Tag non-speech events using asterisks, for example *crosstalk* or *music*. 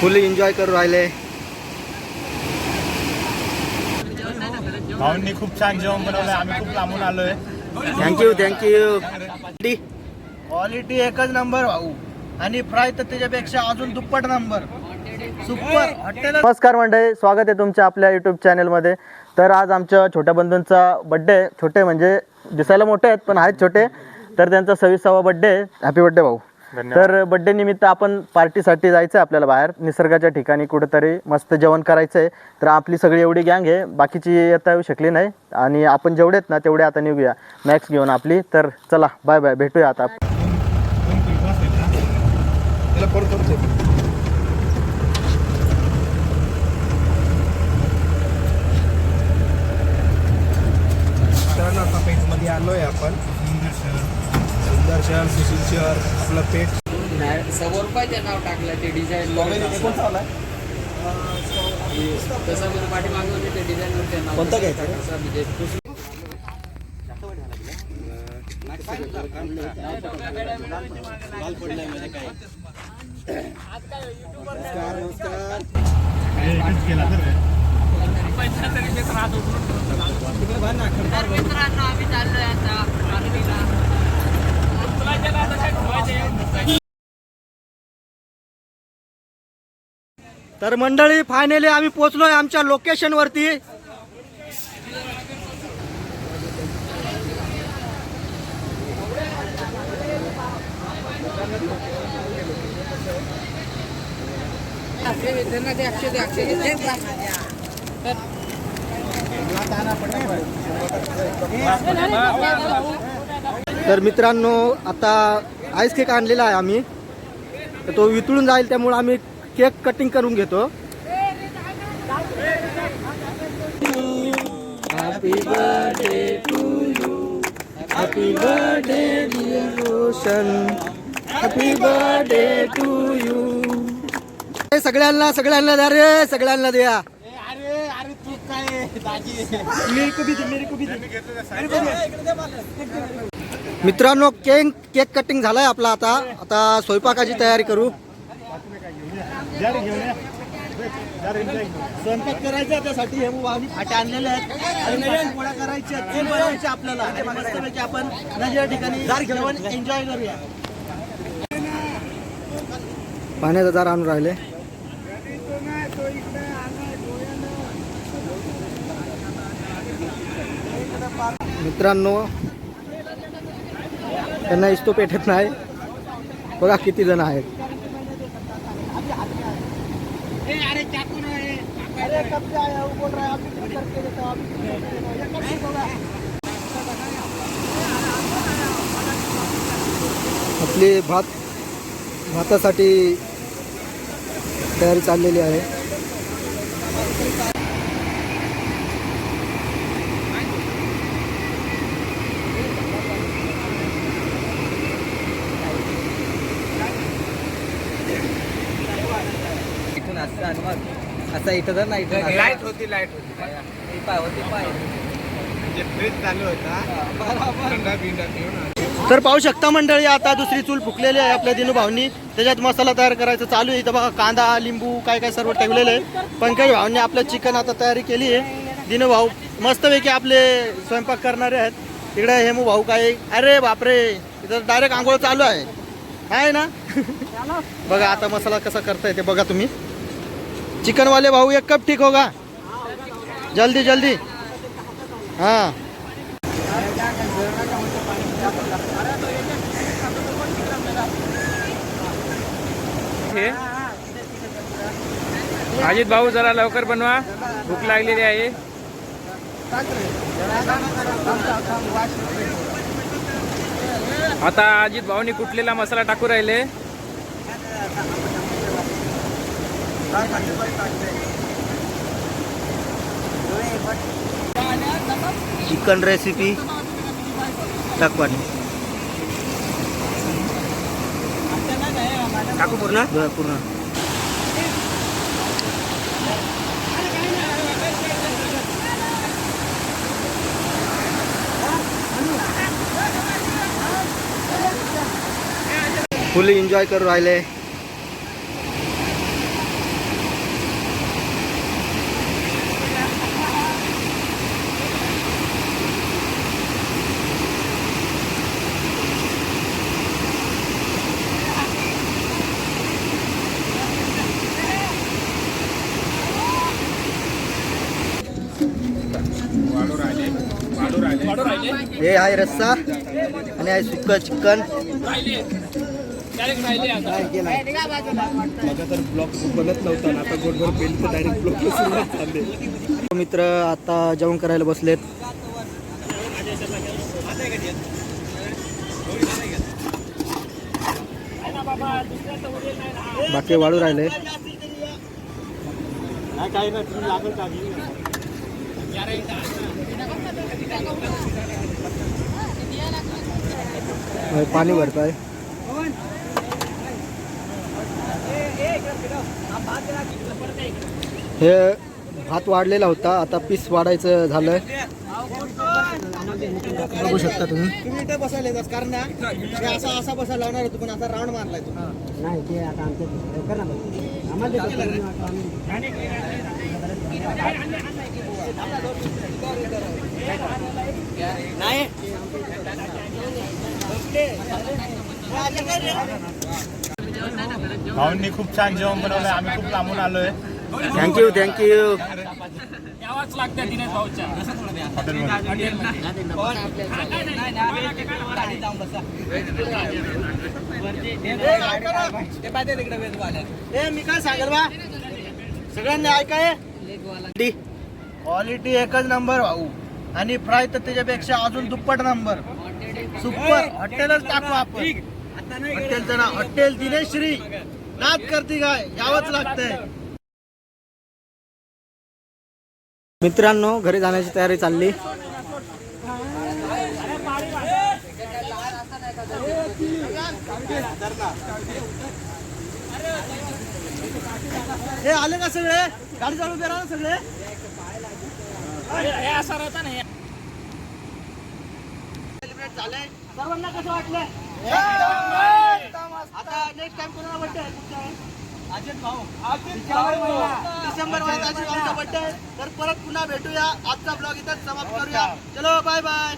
फुल enjoy करू राहिले. भाऊंनी खूप छान जेवण बनवलंय आम्ही खूप लांबून आलोय. Thank you thank you quality एकच नंबर भाऊ. आणि फ्राय तर त्याच्यापेक्षा अजून दुप्पट नंबर नमस्कार मंडळी स्वागत आहे तुमच्या आपल्या यूट्यूब चॅनलमध्ये तर आज आमच्या छोट्या बंधूंचा बड्डे छोटे म्हणजे दिसायला मोठे आहेत पण आहेत छोटे. तर त्यांचा सव्वीसावा बड्डे आहे हॅपी बड्डे भाऊ तर बड्डे निमित्त आपण पार्टीसाठी जायचं आहे आपल्याला बाहेर. निसर्गाच्या ठिकाणी कुठेतरी मस्त जेवण करायचं आहे तर आपली सगळी एवढी गँग आहे. बाकीची येता येऊ शकली नाही. आणि आपण जेवढे आहेत ना तेवढे आता निघूया. मॅक्स घेऊन आपली. तर चला बाय बाय भेटूया आता त्याला फोन करतो मध्ये आलोय आपण सुंदर शहर सुशील शहर आपलं पेठ समोर पाहिजे नाव टाकलं ते डिझाईन तसं म्हणजे पाठीमागं ते डिझाईन नाव कोणतं घ्यायचं? असं म्हणजे मित्रांनो आम्ही चाललोय आता तर मंडळी फायनली आम्ही पोहोचलोय आमच्या लोकेशन तर मित्रांनो आता आईस केक आणलेला आहे आम्ही. तर तो वितळून जाईल त्यामुळे आम्ही केक कटिंग करून घेतो. Happy birthday to you happy birthday Roshan happy birthday to you सगळ्यांना सगळ्यांना द्या रे सगळ्यांना द्या. मित्रांनो केक केक कटिंग झालाय आपला आता. आता स्वयंपाकाची तयारी करू. स्वयंपाक करायचा त्यासाठी. हे फाटे आणलेले आहेत. आणि करायच्या आहेत. ते बनवायचे आपल्याला. मस्तपैकी आपण नदीच्या ठिकाणी एन्जॉय करूया. पाण्याचा जार आणून राहिले. मित्रांनो त्यांना इस्तो पेटत नाही बघा किती जण आहेत. आपली भात भातासाठी तयारी चाललेली आहे. असं आणि मग असं इथं तर नाही लाइट होती लाइट होती. पाय होती पाय. म्हणजे फ्रीज चालू होता. थंडा बिंडा पिऊन आलो. तर पाहू शकता मंडळी आता दुसरी चूल फुकलेली आहे आपल्या दिनू भावनी त्याच्यात मसाला तयार करायचा चालू आहे. इथं बघा कांदा लिंबू काय काय सर्व ठेवलेलं आहे. पंकज भावनी आपलं चिकन आता तयारी केली आहे. दिनू भाऊ मस्तपैकी आपले स्वयंपाक करणारे आहेत. तिकडे हेमू भाऊ काय अरे बापरे इथं डायरेक्ट आंघोळ चालू आहे. आहे ना? *laughs* बघा आता मसाला कसा करताय ते बघा तुम्ही. चिकन वाले भाऊ एक कप ठीक होगा? जल्दी जल्दी. हाँ. अजित भाऊ जरा लवकर बनवा. भूक लागलेली आहे. आता अजित भाऊनी कुठलेला मसाला टाकू राहिले? चिकन रेसिपी टाकवानी टाकू पूर्ण पूर्ण फुली एन्जॉय करू राहिले हे आहे रस्सा आणि आहे सुक्क चिकन. तर ब्लॉग बनत नव्हता आता गोडभर पेंट डायरेक्ट मित्र आता जेवण करायला बसलेत. बाकी वाढू राहिले. पाणी भरताय. हे भात वाढलेला होता आता पीस वाढायचं झालंय. बघू शकता तुम्ही. तुम्ही इथे बसायला येतात कारण ना असा असा बसायला लावणार होतो पण आता राऊंड मारलाय तो. भाऊंनी खूप छान जेवण बनवलंय. आम्ही खूप लांबून आलोय. थँक्यू थँक्यू ए मी काय सांगेल बा? सगळ्यांनी ऐकाय क्वालिटी एकच नंबर भाऊ. आणि फ्राय तर त्याच्यापेक्षा अजून दुप्पट नंबर. सुपर हॉटेलच टाकू आपण. हॉटेलचं नाव हॉटेल दिनेश्री. नाच करते काय यावंच लागतंय. मित्रांनो घरी जाण्याची तयारी चालली. हे आले का सगळे? गाडी चालू करा ना सगळे Celebrate झालंय. सर्वांना कसं वाटलं? आता नेक्स्ट टाइम कोणाला बड्डे आहे? तुमचा अजित भाऊ. डिसेंबर महिना डिसेंबर महिन्यात अजित भाऊचा बड्डे आहे. तर परत पुन्हा भेटूया. आजचा ब्लॉग इथं समाप्त करूया. चलो बाय बाय